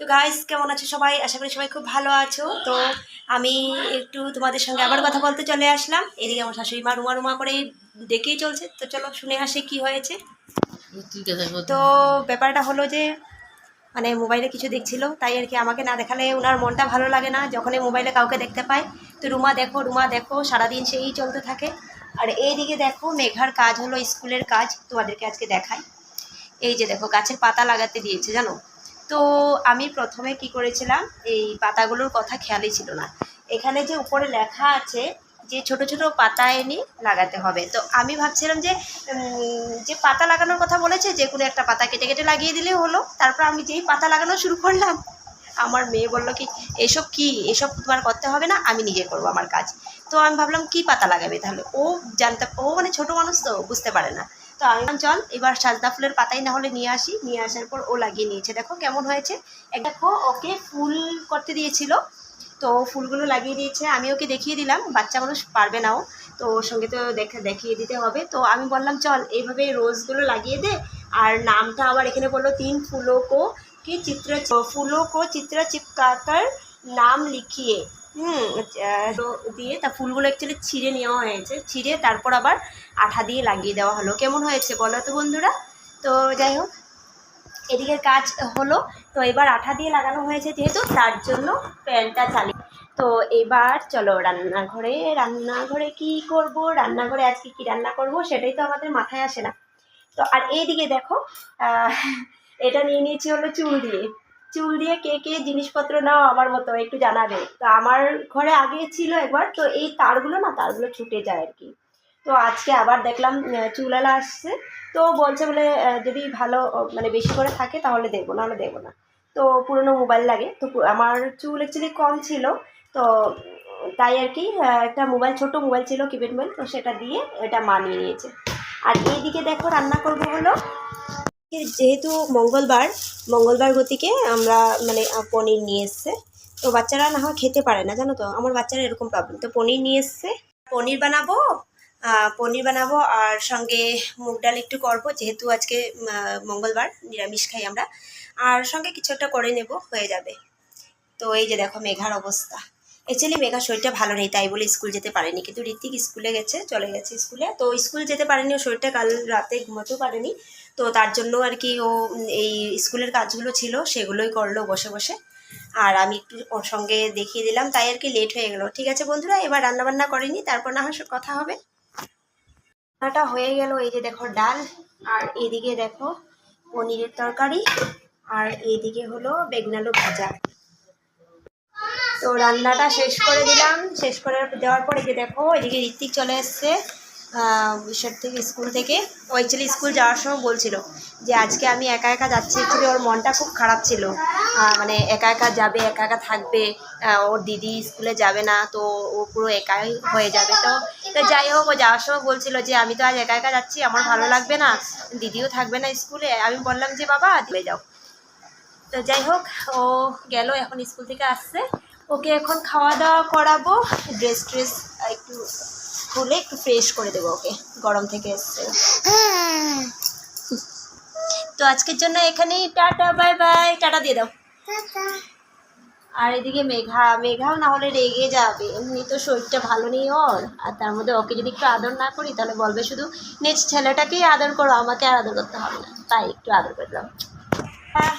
তো গাইস কেমন আছো সবাই? আশা করি সবাই খুব ভালো আছো। তো আমি একটু তোমাদের সঙ্গে আবার কথা বলতে চলে আসলাম। এদিকে আমার শাশুড়ি মা রুমা রুমা করে ডেকেই চলছে। তো চলো শুনে আসে কি হয়েছে। তো ব্যাপারটা হলো যে মানে মোবাইলে কিছু দেখছিল, তাই আর কি আমাকে না দেখালে ওনার মনটা ভালো লাগে না, যখনই মোবাইলে কাউকে দেখতে পায়। তো রুমা দেখো রুমা দেখো, সারাদিন সেই চলতে থাকে। আর এইদিকে দেখো, মেঘার কাজ হলো স্কুলের কাজ, তোমাদেরকে আজকে দেখাই। এই যে দেখো, গাছের পাতা লাগাতে দিয়েছে, জানো? তো আমি প্রথমে কি করেছিলাম, এই পাতাগুলোর কথা খেয়ালই ছিল না। এখানে যে উপরে লেখা আছে যে ছোট ছোট পাতা এনে লাগাতে হবে। তো আমি ভাবছিলাম যে যে পাতা লাগানোর কথা বলেছে, যে কোনো একটা পাতা কেটে কেটে লাগিয়ে দিলেই হলো। তারপর আমি যেই পাতা লাগানো শুরু করলাম, আমার মেয়ে বলল কি, এসব কি? এসব তোমার করতে হবে না, আমি নিজে করব আমার কাজ। তো আমি ভাবলাম, কি পাতা লাগাবে তাহলে? ও জানতে, ও মানে ছোট মানুষ তো, বুঝতে পারে না। তো আমি চল, এবার সাজদা ফুলের পাতাই না হলে নিয়ে আসি। নিয়ে আসার পর ও লাগিয়ে নিয়েছে। দেখো কেমন হয়েছে। দেখো, ওকে ফুল করতে দিয়েছিল। তো ফুলগুলো লাগিয়ে দিয়েছে। আমি ওকে দেখিয়ে দিলাম, বাচ্চা মানুষ পারবে নাও তো ওর সঙ্গে তো দেখে, দেখিয়ে দিতে হবে। তো আমি বললাম, চল, এইভাবে রোজগুলো লাগিয়ে দে। আর নামটা আবার এখানে বলল, তিন ফুলো কো চিত্র ফুলো কো চিত্র চিপকাকার নাম লিখিয়ে। হুম তো দিয়ে তা ফুলগুলো অ্যাকচুয়ালি ছিঁড়ে নেওয়া হয়েছে। ছিঁড়ে তারপর আবার আঠা দিয়ে লাগিয়ে দেওয়া হলো। কেমন হয়েছে বলো তো বন্ধুরা? তো যাই হোক এদিকে কাজ হলো। তো এবার আঠা দিয়ে লাগানো হয়েছে যেহেতু, তার জন্য প্যানটা চালিয়ে তো এবার চলো রান্নাঘরে রান্নাঘরে কি করব? রান্নাঘরে আজকে কি রান্না করব? সেটাই তো আমাদের মাথায় আসে না। তো আর এইদিকে দেখো এটা নিয়ে নিয়েছি হলো চুল দিয়ে। চুল দিয়ে কে কে জিনিসপত্র নাও আমার মতো একটু জানাবে। তো আমার ঘরে আগে ছিল একবার, তো এই তারগুলো না, তারগুলো ছুটে যায় আর কি। তো আজকে আবার দেখলাম চুলালা আসছে। তো বলছে বলে যদি ভালো মানে বেশি করে থাকে তাহলে দেবো, নাহলে দেবো না। তো পুরনো মোবাইল লাগে। তো আমার চুল অ্যাকচুয়ালি কম ছিল। তো তাই আর কি একটা মোবাইল, ছোট মোবাইল ছিল কিপ্যাড মোবাইল, তো সেটা দিয়ে এটা মানিয়ে নিয়েছে। আর এইদিকে দেখো রান্না করব হলো। যেহেতু মঙ্গলবার মঙ্গলবার গতিকে আমরা মানে পনির নিয়ে এসছে। তো বাচ্চারা না হয় খেতে পারে না, জানো তো? আমার বাচ্চারা এরকম প্রবলেম তো পনির নিয়ে এসছে। পনির বানাবো পনির বানাবো আর সঙ্গে মুগ ডাল একটু করব, যেহেতু আজকে মঙ্গলবার, নিরামিষ খাই আমরা। আর সঙ্গে কিছু একটা করে নেব, হয়ে যাবে। তো এই যে দেখো মেঘার অবস্থা। অ্যাকচুয়ালি মেঘার শরীরটা ভালো নেই, তাই বলে স্কুল যেতে পারেনি। কিন্তু ঋত্বিক স্কুলে গেছে, চলে গেছে স্কুলে। তো স্কুল যেতে পারেনি, ও শরীরটা কাল রাতে ঘুমাতেও পারেনি। তো তার জন্য আর কি ও এই স্কুলের কাজগুলো ছিল, সেগুলোই করল বসে বসে। আর আমি একটু ওর সঙ্গে দেখিয়ে দিলাম, তাই আর কি লেট হয়ে গেলো। ঠিক আছে বন্ধুরা, এবার রান্নাবান্না করেনি, তারপর না হয় কথা হবে। রান্নাটা হয়ে গেল, এই যে দেখো ডাল, আর এদিকে দেখো পনিরের তরকারি, আর এদিকে হলো বেগুন আলু ভাজা। তো রান্নাটা শেষ করে দিলাম। শেষ করে দেওয়ার পরে যে দেখো, এদিকে ঋত্বিক চলে এসছে ঈশ্বর থেকে স্কুল থেকে। ও অ্যাকচুয়ালি স্কুল যাওয়ার সময় বলছিল যে, আজকে আমি একা একা যাচ্ছি। অ্যাকচুয়ালি ওর মনটা খুব খারাপ ছিল। মানে একা একা যাবে, একা একা থাকবে ওর দিদি স্কুলে যাবে না, তো ও পুরো একাই হয়ে যাবে। তো তো যাই হোক, ও যাওয়ার সময় বলছিল যে, আমি তো আজ একা একা যাচ্ছি, আমার ভালো লাগবে না, দিদিও থাকবে না স্কুলে। আমি বললাম যে, বাবা দিলে যাও। তো যাই হোক, ও গেল, এখন স্কুল থেকে আসছে। ওকে এখন খাওয়া দাওয়া করাবো ড্রেস ট্রেস একটু খুলে একটু ফ্রেশ করে দেবো ওকে গরম থেকে এসছে। তো আজকের জন্য এখানেই টাটা বাই বাই টাটা দিয়ে দাও। আর এদিকে মেঘা মেঘাও না হলে রেগে যাবে এমনি তো শরীরটা ভালো নেই ওর। আর তার মধ্যে ওকে যদি একটু আদর না করি তাহলে বলবে শুধু নেক্সট ছেলেটাকেই আদর করো আমাকে আর আদর করতে হবে না। তাই একটু আদর করে দাও। হ্যাঁ